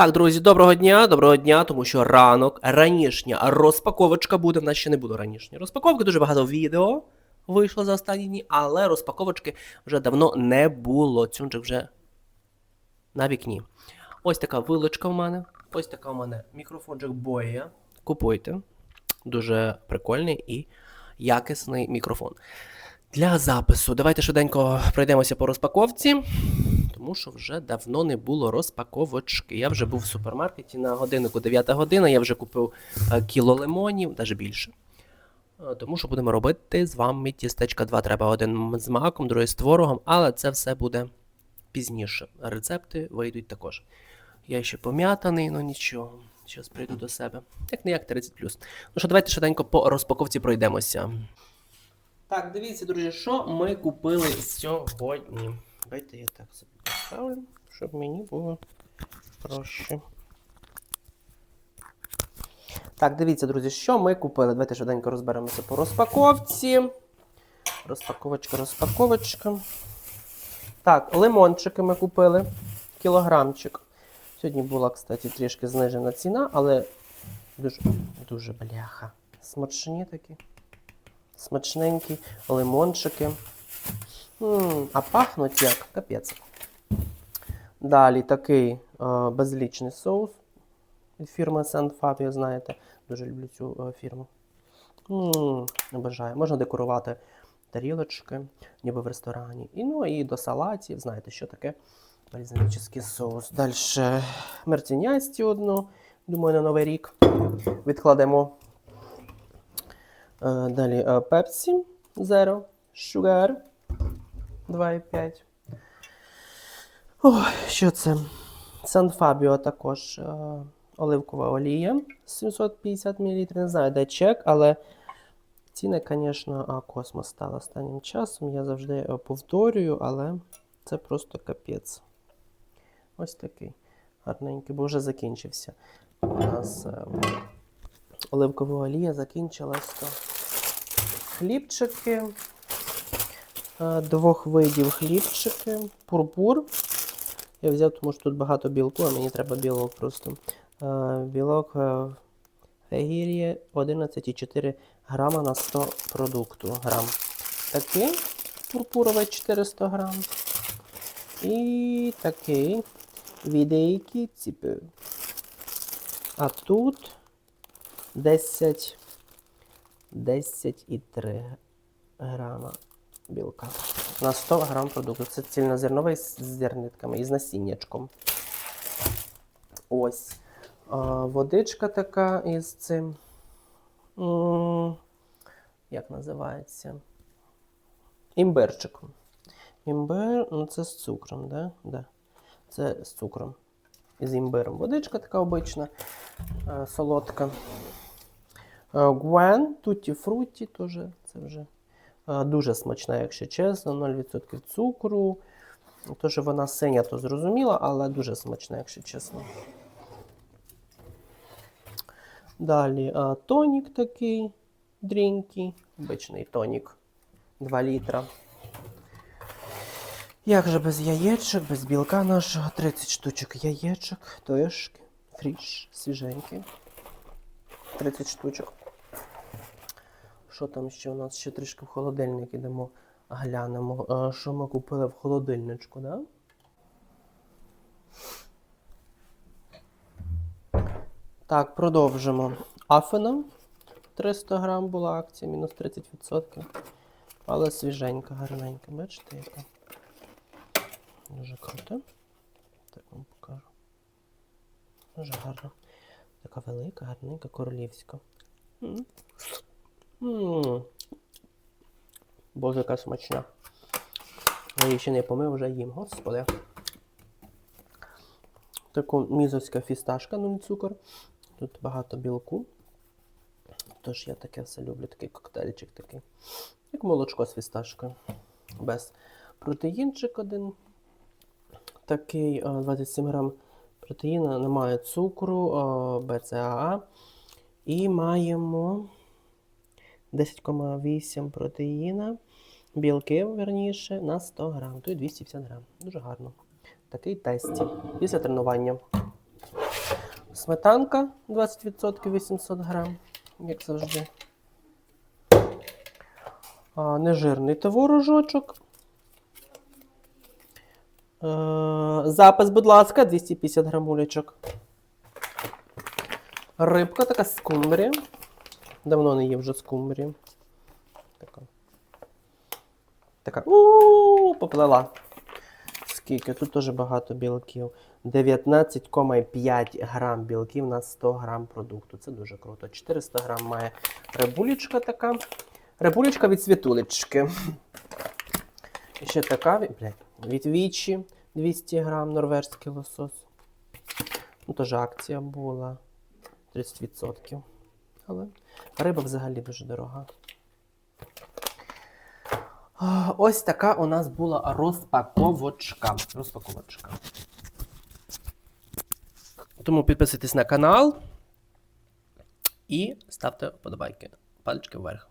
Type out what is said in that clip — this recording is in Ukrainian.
Так, друзі, доброго дня, доброго дня, тому що ранок, ранішня розпаковочка буде. В нас ще не було ранішньої розпаковки. Дуже багато відео вийшло за останні дні, але розпаковочки вже давно не було. Цюнчик вже на вікні. Ось така вилочка в мене. Ось така в мене мікрофончик Boya. Купуйте. Дуже прикольний і якісний мікрофон. Для запису. Давайте швиденько пройдемося по розпаковці, тому що вже давно не було розпаковочки. Я вже був в супермаркеті на годиннику 9 година, я вже купив е, кіло лимонів, навіть більше. Е, Тому що будемо робити з вами тістечка 2. Треба один з маком, другий з творогом, але це все буде пізніше. Рецепти вийдуть також. Я ще пом'ятаний, ну нічого. Зараз прийду до себе. Як не як 30 Ну що, давайте швиденько по розпаковці пройдемося. Так, дивіться, друзі, що ми купили сьогодні. Давайте я так собі поставлю, щоб мені було проще. Так, дивіться, друзі, що ми купили. Давайте швиденько розберемося по розпаковці. Розпаковочка, розпаковочка. Так, лимончики ми купили. Кілограмчик. Сьогодні була, кстати, трішки знижена ціна, але дуже, дуже бляха. Смачні такі. Смачненькі лимончики. м а пахнуть як капець. Далі такий е, безлічний соус від фірми Fabio, знаєте. Дуже люблю цю е, фірму. м Обожаю. Можна декорувати тарілочки, ніби в ресторані. І, ну, і до салатів, знаєте, що таке бальзамічний соус. Далі мертінясті одну, думаю, на Новий рік. Відкладемо. Е, Далі Pepsi Zero Sugar 2,5. Ой, що це? Fabio також е, оливкова олія 750 мл. Не знаю, де чек, але ціни, звісно, космос став останнім часом. Я завжди е, повторюю, але це просто капець. Ось такий гарненький, бо вже закінчився. У нас е, оливкова олія закінчилась. То хлібчики. е, Двох видів хлібчики. Пурпур. Я взяв, тому що тут багато білку, а мені треба білок просто. Е, Білок е, фегір'є 11,4 грама на 100 продукту. Грам. Такий пурпуровий 400 грам. І такий відейки ціпи. А тут 10 10,3 грама білка. На 100 грам продукту. Це цільнозерновий з зернитками і з насіннячком. Ось. А, водичка така із цим. Як називається? Імбирчиком. Імбир, ну це з цукром, да? Да. Це з цукром. І з імбиром. Водичка така обична, е, солодка. Е, Гуен, Туті Фруті теж це вже дуже смачна, якщо чесно, 0% цукру. То, що вона синя, то зрозуміло, але дуже смачна, якщо чесно. Далі тонік такий дрінький, обичний тонік 2 літра. Як же без яєчок, без білка нашого 30 штучок яєчок, тошки, фріш, свіженький. 30 штучок. Що там ще у нас? Ще трішки в холодильник ідемо, глянемо. Що ми купили в холодильничку, да? Так, продовжимо. Афена 300 грам була акція, мінус 30%. Але свіженька, гарненька. Бачите, яка? Дуже круто. Так вам покажу. Дуже гарно. Така велика, гарненька, королівська. Боже, яка смачна. Я її ще не помив, вже їм, господи. Таку мізовська фісташка, ну не цукор. Тут багато білку. Тож я таке все люблю, такий коктейльчик такий. Як молочко з фісташкою. Без протеїнчик один. Такий е, 27 грам протеїна, немає цукру, е, БЦАА. І маємо 10,8 протеїна, білки, верніше, на 100 грам. Тут 250 грам. Дуже гарно. Такий тесті. Після тренування. Сметанка 20% 800 грам, як завжди. А, нежирний творожочок. Е, запис, будь ласка, 250 грамулечок. Рибка така скумбрія. Давно не їв вже скумбрію. Така. Така. у поплила. Скільки? Тут теж багато білків. 19,5 грам білків на 100 грам продукту. Це дуже круто. 400 грам має рибулечка така. Рибулечка від світулечки. І ще така блядь, від вічі 200 грам норвежський лосос. Ну, теж акція була 30%. Але риба взагалі дуже дорога. Ось така у нас була розпаковочка. Розпаковочка. Тому підписуйтесь на канал і ставте вподобайки. Пальчики вверх.